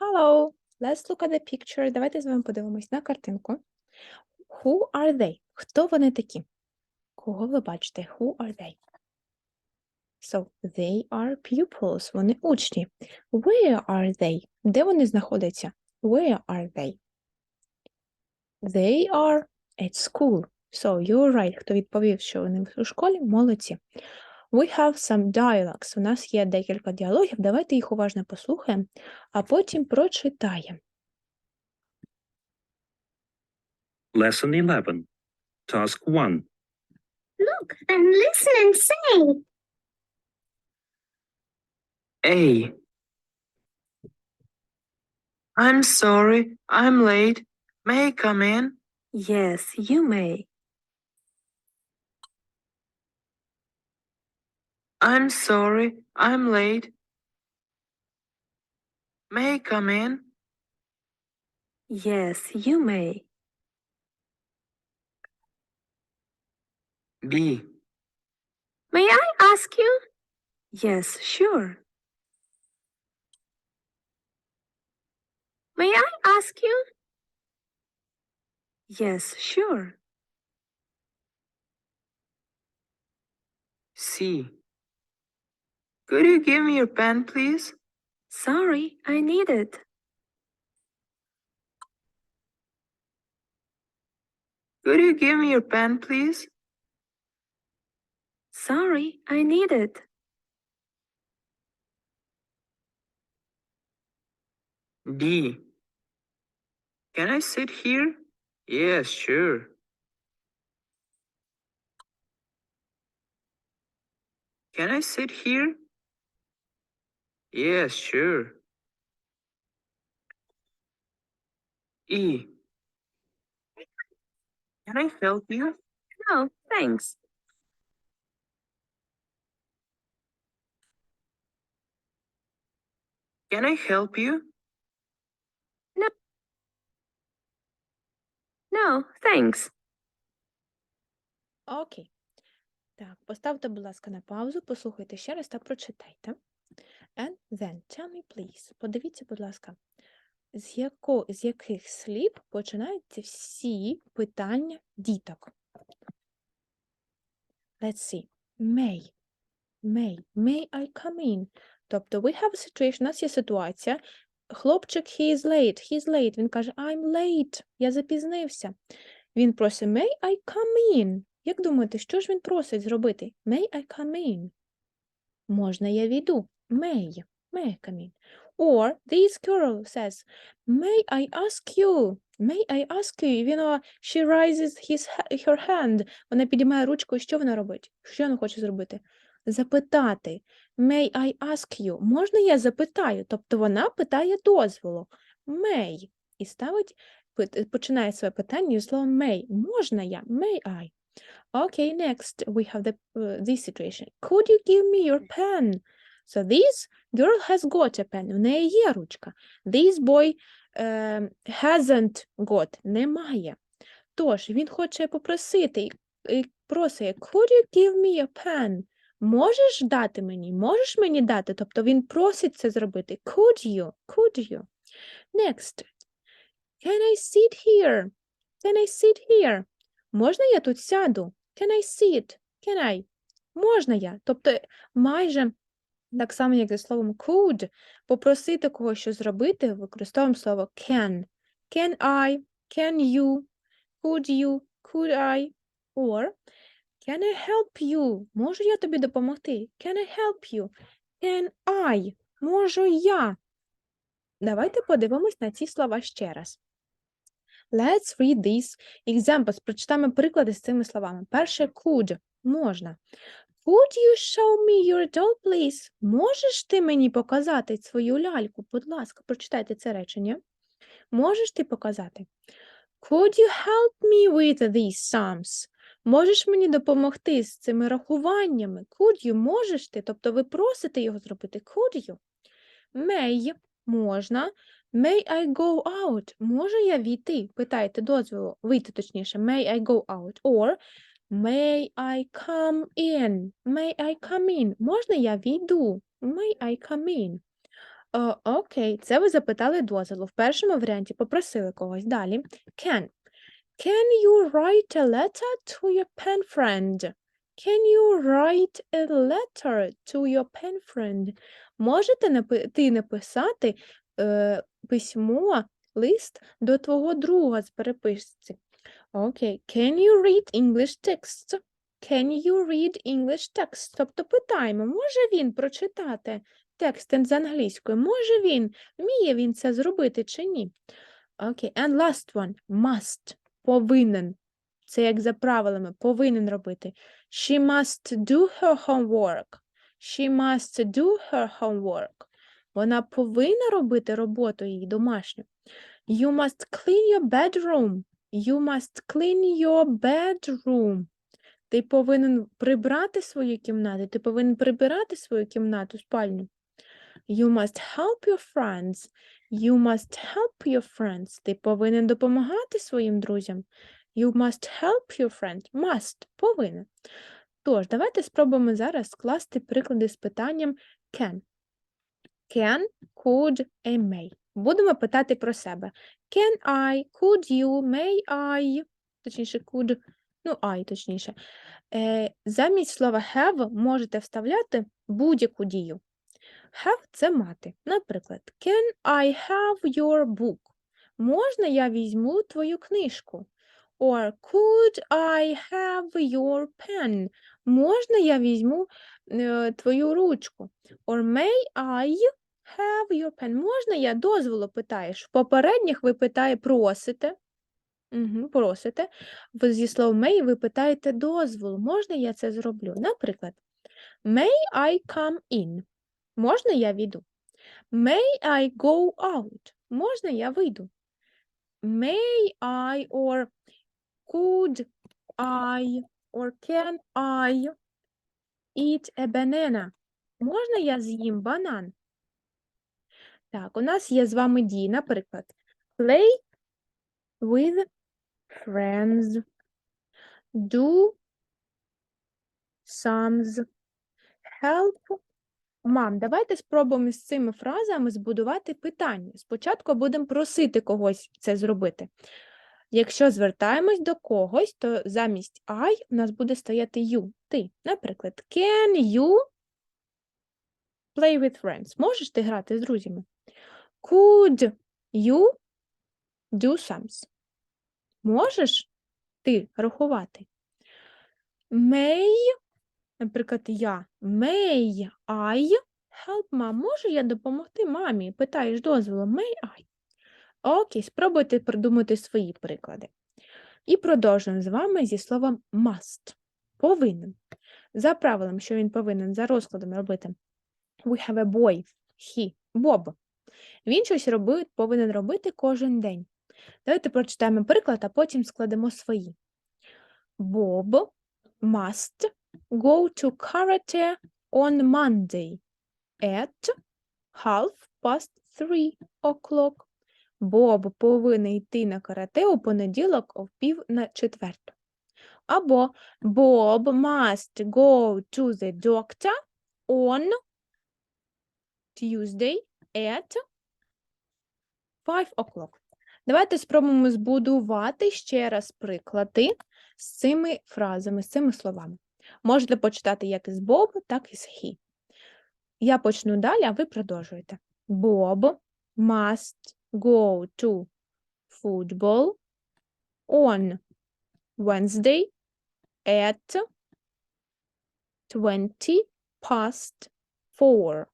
Hello, let's look at the picture. Давайте з вами подивимось на картинку. Who are they? Хто вони такі? Кого ви бачите? Who are they? So, they are pupils. Вони учні. Where are they? Де вони знаходяться? Where are they? They are at school. So, you're right. Хто відповів, що вони у школі, молодці. We have some dialogues. У нас є декілька діалогів. Давайте їх уважно послухаємо, а потім прочитаємо. Lesson 11. Task 1. Look and listen and say. A. I'm sorry, I'm late. May I come in? Yes, you may. I'm sorry, I'm late. May I come in? Yes, you may. B. May I ask you? Yes, sure. May I ask you? Yes, sure. C. Could you give me your pen, please? Sorry, I need it. Could you give me your pen, please? Sorry, I need it. D. Can I sit here? Yes, sure. Can I sit here? Yes, sure. E. Can I help you? No, thanks. Can I help you? No, thanks. Окей. Так, поставте, будь ласка, на паузу, послухайте ще раз та прочитайте. And then tell me, please. Подивіться, будь ласка, з, яко, з яких слів починаються всі питання діток. Let's see. May. May. May I come in? Тобто, we have a situation, у нас є ситуація. Хлопчик, he is late, he is late. Він каже, I'm late, я запізнився. Він просить, may I come in? Як думаєте, що ж він просить зробити? May I come in? Можна я війду? May. May come in? Or this girl says, may I ask you? May I ask you? І Він, а, she raises his, her hand. Вона підіймає ручку, що вона робить? Що вона хоче зробити? Запитати. May I ask you? Можна я запитаю? Тобто вона питає дозволу. May. І ставить, починає своє питання зі словом may. Можна я? May I? Okay, next we have the uh, this situation. Could you give me your pen? So this girl has got a pen. У неї є ручка. This boy um, hasn't got. Немає. Тож, він хоче попросити і просить, could you give me a pen? Можеш дати мені? Можеш мені дати? Тобто він просить це зробити. Could you? Could you? Next. Can I sit here? Can I sit here? Можна я тут сяду? Can I sit? Can I? Можна я? Тобто майже так само, як зі словом could, попросити когось що зробити, використовуємо слово can. Can I? Can you? Could you? Could I? Or Can I help you? Можу я тобі допомогти? Can I help you? Can I? Можу я? Давайте подивимось на ці слова ще раз. Let's read these examples. Прочитаємо приклади з цими словами. Перше could можна. Could you show me your doll, please? Можеш ти мені показати свою ляльку? Будь ласка, прочитайте це речення. Можеш ти показати? Could you help me with these sums? Можеш мені допомогти з цими рахуваннями? Could you? Можеш ти? Тобто ви просите його зробити. Could you? May можна. May I go out? Можу я війти? Питаєте дозволу, вийти точніше. May I go out? Or may I come in? May I come in? Можна я війду? May I come in? О, окей, це ви запитали дозволу. В першому варіанті попросили когось. Далі. Can. Can you write a letter to your pen friend? Can you write a letter to your pen friend? Можете напи- ти написати е, письмо, лист до твого друга з переписці? Окей. Can you read English text? Can you read English text? Тобто питаємо, може він прочитати текст з англійської? Може він, вміє він це зробити чи ні? Окей, and last one. Must. Повинен. Це як за правилами, повинен робити. She must do her homework. She must do her homework. Вона повинна робити роботу її домашню. You must clean your bedroom. You must clean your bedroom. Ти повинен прибрати свою кімнату, ти повинен прибирати свою кімнату, спальню. You must help your friends. You must help your friends. Ти повинен допомагати своїм друзям. You must help your friend. Must – повинен. Тож, давайте спробуємо зараз скласти приклади з питанням can. Can, could and may. Будемо питати про себе. Can I, could you, may I, точніше, could, ну, I, точніше. Е, замість слова have можете вставляти будь-яку дію. Have – це мати. Наприклад, Can I have your book? Можна я візьму твою книжку? Or could I have your pen? Можна я візьму е, твою ручку? Or may I have your pen? Можна я дозволу питаєш? В попередніх ви питає просите. Угу, просите. Зі слов may ви питаєте дозволу. Можна я це зроблю? Наприклад, May I come in? Можна я війду? May I go out? Можна я вийду? May I or could I or can I eat a banana? Можна я з'їм банан? Так, у нас є з вами дії, наприклад, play with friends, do sums, help Мам, давайте спробуємо з цими фразами збудувати питання. Спочатку будемо просити когось це зробити. Якщо звертаємось до когось, то замість I у нас буде стояти you, ти. Наприклад, can you play with friends? Можеш ти грати з друзями? Could you do sums? Можеш ти рахувати? May Наприклад, я may I help mom? Можу я допомогти мамі? Питаєш дозволу may I? Окей, спробуйте придумати свої приклади. І продовжуємо з вами зі словом must. Повинен. За правилом, що він повинен за розкладом робити. We have a boy. He. Боб. Він щось робить, повинен робити кожен день. Давайте прочитаємо приклад, а потім складемо свої. Bob must go to karate on Monday at half past three o'clock. Боб повинен йти на карате у понеділок о пів на четверту. Або Bob must go to the doctor on Tuesday at five o'clock. Давайте спробуємо збудувати ще раз приклади з цими фразами, з цими словами. Можете почитати як із Bob, так і з he. Я почну далі, а ви продовжуєте. Bob must go to football on Wednesday at 20 past 4.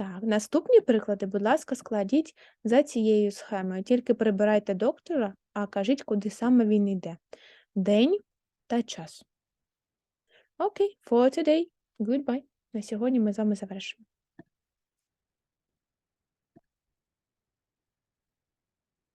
Так, наступні приклади, будь ласка, складіть за цією схемою. Тільки прибирайте доктора, а кажіть, куди саме він йде. День та час. Окей, for today. Goodbye. На сьогодні ми з вами завершимо.